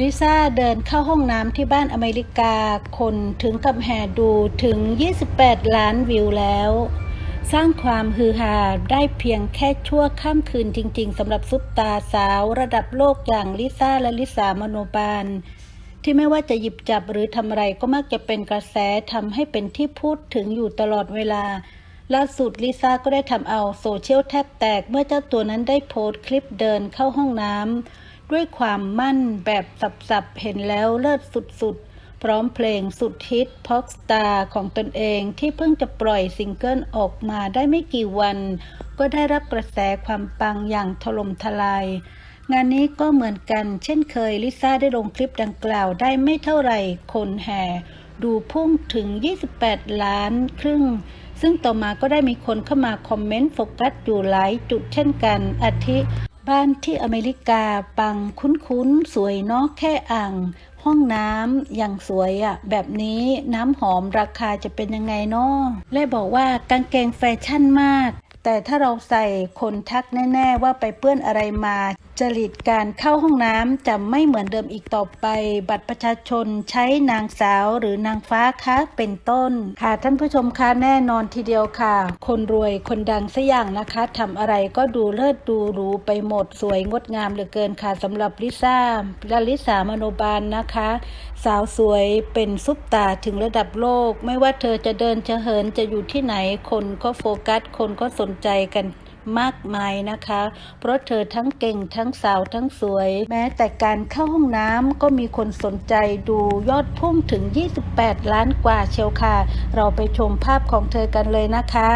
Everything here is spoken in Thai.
ลิซ่าเดินเข้าห้องน้ำที่บ้านอเมริกา คนถึงกับแห่ดูถึง 28 ล้านวิวแล้ว สร้างความฮือฮาได้เพียงแค่ชั่วข้ามคืนจริงๆสำหรับซุปตาสาวระดับโลกอย่างลิซ่าและลิสามโนบาล ที่ไม่ว่าจะหยิบจับหรือทำอะไรก็มักจะเป็นกระแสทำให้เป็นที่พูดถึงอยู่ตลอดเวลาล่าสุดลิซ่าก็ได้ทำเอาโซเชียลแทบแตกเมื่อเจ้าตัวนั้นได้โพสต์คลิปเดินเข้าห้องน้ำ ด้วยความมั่นแบบสับๆเห็นแล้วเลิศสุดๆ พร้อมเพลงสุดฮิตพ็อกสตาร์ของตนเองที่เพิ่งจะปล่อยซิงเกิลออกมาได้ไม่กี่วัน ก็ได้รับกระแสความปังอย่างถล่มทลาย งานนี้ก็เหมือนกัน เช่นเคยลิซ่าได้ลงคลิปดังกล่าวได้ไม่เท่าไหร่คนแห่ดูพุ่งถึง 28 ล้านครึ่ง ซึ่งต่อมาก็ได้มีคนเข้ามาคอมเมนต์โฟกัสอยู่หลายจุดเช่นกันอาทิ บ้านที่อเมริกาปังคุ้นๆ สวยเนาะแค่อ่าง ห้องน้ำอย่างสวยอะ่ะ แบบนี้น้ำหอมราคาจะเป็นยังไงเนาะและบอกว่ากางเกงแฟชั่นมาก แต่ถ้าเราใส่คนทักแน่ ๆ ว่าไปเปื้อนอะไรมา จริตการเข้าห้องน้ำจะไม่เหมือนเดิมอีกต่อไป บัตรประชาชนใช้นางสาวหรือนางฟ้าคะเป็นต้น ค่ะท่านผู้ชมคะแน่นอนทีเดียวค่ะ คนรวยคนดังสัอย่างนะคะทำอะไรก็ดูเลิศดูหรูไปหมดสวยงดงามเหลือเกินค่ะสำหรับลิซ่าและลิสามโนบาลนะคะ สาวสวยเป็นซุปตาถึงระดับโลก ไม่ว่าเธอจะเดินจะเหินจะอยู่ที่ไหนคนก็โฟกัส คนก็สนใจกัน มากมายนะคะ เพราะเธอทั้งเก่งทั้งสาวทั้งสวย แม้แต่การเข้าห้องน้ำก็มีคนสนใจดูยอดพุ่งถึง 28 ล้านกว่าเชียวค่ะ เราไปชมภาพของเธอกันเลยนะคะ